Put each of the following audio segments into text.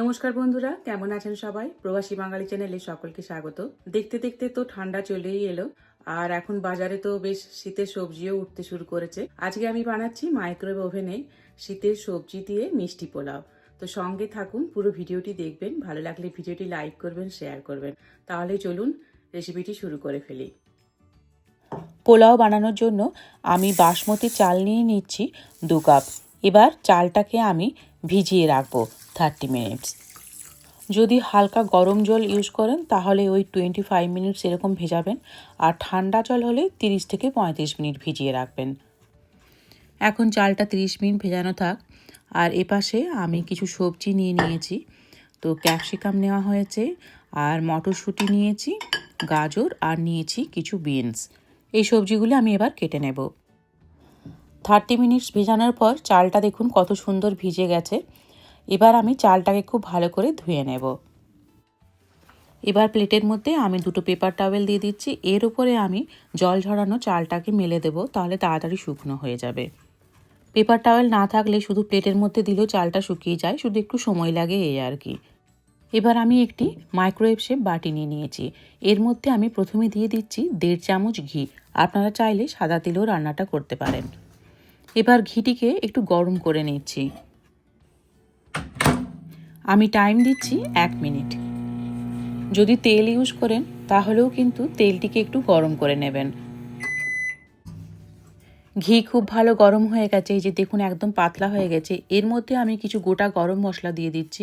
নমস্কার বন্ধুরা, কেমন আছেন সবাই? প্রবাসী বাঙালি চ্যানেলে সকলকে স্বাগত। দেখতে দেখতে তো ঠান্ডা চলেই এলো, আর এখন বাজারে তো বেশ শীতের সবজিও উঠতে শুরু করেছে। আজকে আমি বানাচ্ছি মাইক্রোওয়েভ ওভেনে শীতের সবজি দিয়ে মিষ্টি পোলাও। তো সঙ্গে থাকুন, পুরো ভিডিওটি দেখবেন, ভালো লাগলে ভিডিওটি লাইক করবেন, শেয়ার করবেন। তাহলে চলুন রেসিপিটি শুরু করে ফেলি। পোলাও বানানোর জন্য আমি বাসমতি চাল নিয়ে নিচ্ছি দু কাপ। এবার চালটাকে আমি ভিজিয়ে রাখব থার্টি মিনিটস যদি হালকা গরম জল ইউজ করেন, তাহলে ওই টোয়েন্টি ফাইভ মিনিটস এরকম ভেজাবেন। আর ঠান্ডা জল হলে তিরিশ থেকে পঁয়ত্রিশ মিনিট ভিজিয়ে রাখবেন। এখন চালটা তিরিশ মিনিট ভেজানো থাক। আর এপাশে আমি কিছু সবজি নিয়ে নিয়েছি। তো ক্যাপসিকাম নেওয়া হয়েছে, আর মটরশুঁটি নিয়েছি, গাজর, আর নিয়েছি কিছু বিনস এই সবজিগুলো আমি এবার কেটে নেব। থার্টি মিনিটস ভেজানোর পর চালটা দেখুন কত সুন্দর ভিজে গেছে। এবার আমি চালটাকে খুব ভালো করে ধুয়ে নেব। এবার প্লেটের মধ্যে আমি দুটো পেপার টাওয়েল দিয়ে দিচ্ছি। এর উপরে আমি জল ঝরানো চালটাকে মেলে দেব, তাহলে তাড়াতাড়ি শুকনো হয়ে যাবে। পেপার টাওয়েল না থাকলে শুধু প্লেটের মধ্যে দিলেও চালটা শুকিয়ে যায়, শুধু একটু সময় লাগে এই আর কি। এবার আমি একটি মাইক্রোওয়েভ শেপ বাটি নিয়ে নিয়েছি। এর মধ্যে আমি প্রথমে দিয়ে দিচ্ছি দেড় চামচ ঘি। আপনারা চাইলে সাদা তেলেও রান্নাটা করতে পারেন। এবার ঘিটিকে একটু গরম করে নিচ্ছি। আমি টাইম দিচ্ছি এক মিনিট যদি তেল ইউজ করেন, তাহলেও কিন্তু তেলটিকে একটু গরম করে নেবেন। ঘি খুব ভালো গরম হয়ে গেছে, এই যে দেখুন একদম পাতলা হয়ে গেছে। এর মধ্যে আমি কিছু গোটা গরম মশলা দিয়ে দিচ্ছি।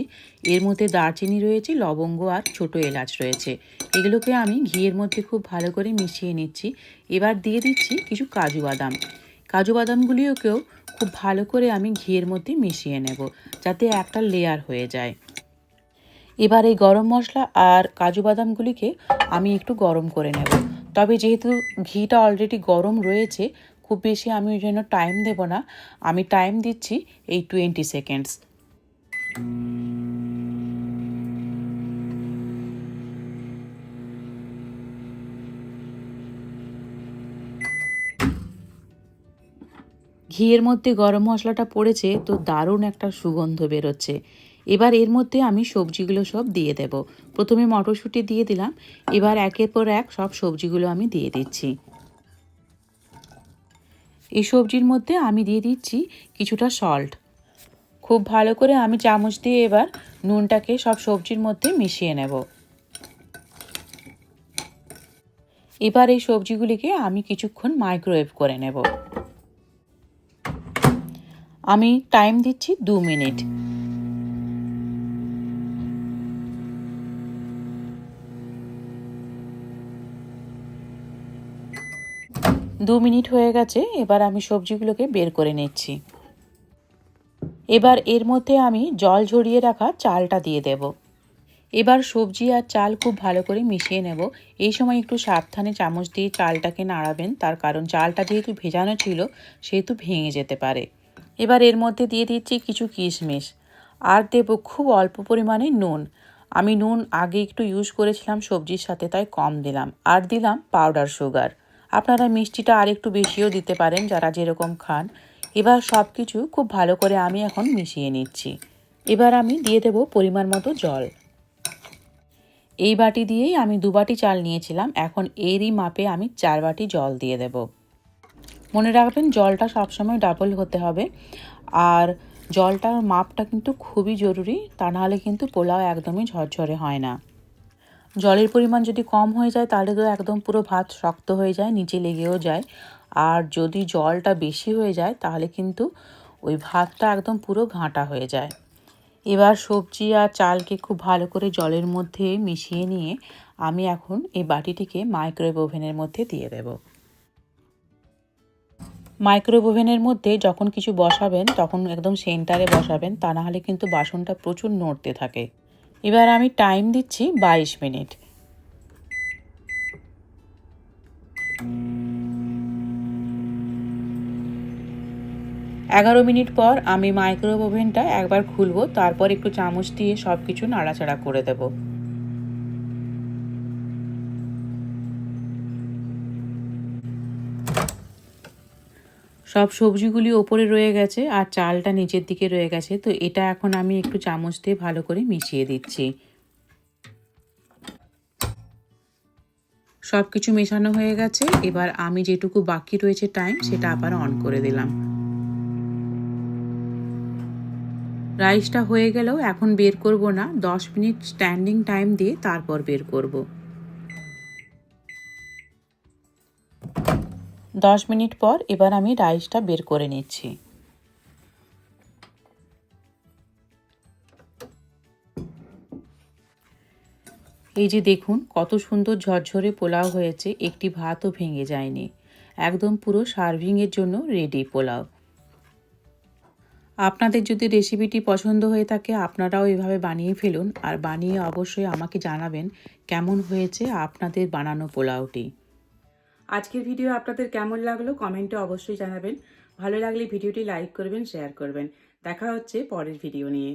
এর মধ্যে দারচিনি রয়েছে, লবঙ্গ আর ছোট এলাচ রয়েছে। এগুলোকে আমি ঘিয়ের মধ্যে খুব ভালো করে মিশিয়ে নিচ্ছি। এবার দিয়ে দিচ্ছি কিছু কাজু বাদাম। কাজু বাদামগুলিওকেও খুব ভালো করে আমি ঘিয়ের মধ্যে মিশিয়ে নেব, যাতে একটা লেয়ার হয়ে যায়। এবার এই গরম মশলা আর কাজু বাদামগুলিকে আমি একটু গরম করে নেব। তবে যেহেতু ঘিটা অলরেডি গরম রয়েছে, খুব বেশি আমি ওই জন্য টাইম দেব না। আমি টাইম দিচ্ছি এই টোয়েন্টি সেকেন্ডস ঘিয়ের মধ্যে গরম মশলাটা পড়েছে, তো দারুণ একটা সুগন্ধ বেরোচ্ছে। এবার এর মধ্যে আমি সবজিগুলো সব দিয়ে দেব। প্রথমে মটরশুঁটি দিয়ে দিলাম, এবার একের পর এক সব সবজিগুলো আমি দিয়ে দিচ্ছি। এই সবজির মধ্যে আমি দিয়ে দিচ্ছি কিছুটা সল্ট খুব ভালো করে আমি চামচ দিয়ে এবার নুনটাকে সব সবজির মধ্যে মিশিয়ে নেব। এবার এই সবজিগুলিকে আমি কিছুক্ষণ মাইক্রোওয়েভ করে নেব। আমি টাইম দিচ্ছি দু মিনিট। দু মিনিট হয়ে গেছে, এবার আমি সবজিগুলোকে বের করে নিচ্ছি। এবার এর মধ্যে আমি জল ঝরিয়ে রাখা চালটা দিয়ে দেব। এবার সবজি আর চাল খুব ভালো করে মিশিয়ে নেব। এই সময় একটু সাবধানে চামচ দিয়ে চালটাকে নাড়াবেন, তার কারণ চালটা যেহেতু ভেজানো ছিল, সেহেতু ভেঙে যেতে পারে। এবার এর মধ্যে দিয়ে দিচ্ছি কিছু কিশমিশ। আর দেব খুব অল্প পরিমাণে নুন। আমি নুন আগে একটু ইউজ করেছিলাম সবজির সাথে, তাই কম দিলাম। আর দিলাম পাউডার সুগার আপনারা মিষ্টিটা আর একটু বেশিও দিতে পারেন যারা যেরকম খান। এবার সব কিছু খুব ভালো করে আমি এখন মিশিয়ে নিচ্ছি। এবার আমি দিয়ে দেব পরিমাণ মতো জল। এই বাটি দিয়েই আমি দু বাটি চাল নিয়েছিলাম। এখন এরই মাপে আমি চার বাটি জল দিয়ে দেব। মনে রাখবেন জলটা সবসময় ডাবল হতে হবে। আর জলটার মাপটা কিন্তু খুবই জরুরি, তা নাহলে কিন্তু পোলাও একদমই ঝরঝরে হয় না। জলের পরিমাণ যদি কম হয়ে যায়, তাহলে তো একদম পুরো ভাত শক্ত হয়ে যায়, নিচে লেগেও যায়। আর যদি জলটা বেশি হয়ে যায়, তাহলে কিন্তু ওই ভাতটা একদম পুরো ঘাঁটা হয়ে যায়। এবার সবজি আর চালকে খুব ভালো করে জলের মধ্যে মিশিয়ে নিয়ে আমি এখন এই বাটিটিকে মাইক্রোওয়েভ ওভেনের মধ্যে দিয়ে দেব। মাইক্রোওয়েভ ওভেনের মধ্যে যখন কিছু বসাবেন, তখন একদম সেন্টারে বসাবেন, তা না হলে কিন্তু বাসনটা প্রচুর নড়তে থাকে। এবার আমি টাইম দিচ্ছি বাইশ মিনিট। এগারো মিনিট পর আমি মাইক্রোওয়েভ ওভেনটা একবার খুলবো, তারপর একটু চামচ দিয়ে সব কিছু নাড়াচাড়া করে দেব। সব সবজিগুলি ওপরে রয়ে গেছে আর চালটা নিচের দিকে রয়ে গেছে। তো এটা এখন আমি একটু চামচ দিয়ে ভালো করে মিশিয়ে দিচ্ছি। সব কিছু মেশানো হয়ে গেছে। এবার আমি যেটুকু বাকি রয়েছে টাইম সেটা আবার অন করে দিলাম। রাইসটা হয়ে গেলেও এখন বের করব না। দশ মিনিট স্ট্যান্ডিং টাইম দিয়ে তারপর বের করব। দশ মিনিট পর এবার আমি রাইসটা বের করে নিচ্ছি। এই যে দেখুন, কত সুন্দর ঝরঝরে পোলাও হয়েছে, একটি ভাতও ভেঙে যায়নি। একদম পুরো সার্ভিংয়ের জন্য রেডি পোলাও। আপনাদের যদি রেসিপিটি পছন্দ হয়ে থাকে, আপনারাও এভাবে বানিয়ে ফেলুন, আর বানিয়ে অবশ্যই আমাকে জানাবেন কেমন হয়েছে আপনাদের বানানো পোলাওটি। আজকের ভিডিও আপনাদের কেমন লাগল কমেন্টে অবশ্যই জানাবেন। ভালো লাগলে ভিডিওটি লাইক করবেন, শেয়ার করবেন। দেখা হচ্ছে পরের ভিডিও নিয়ে।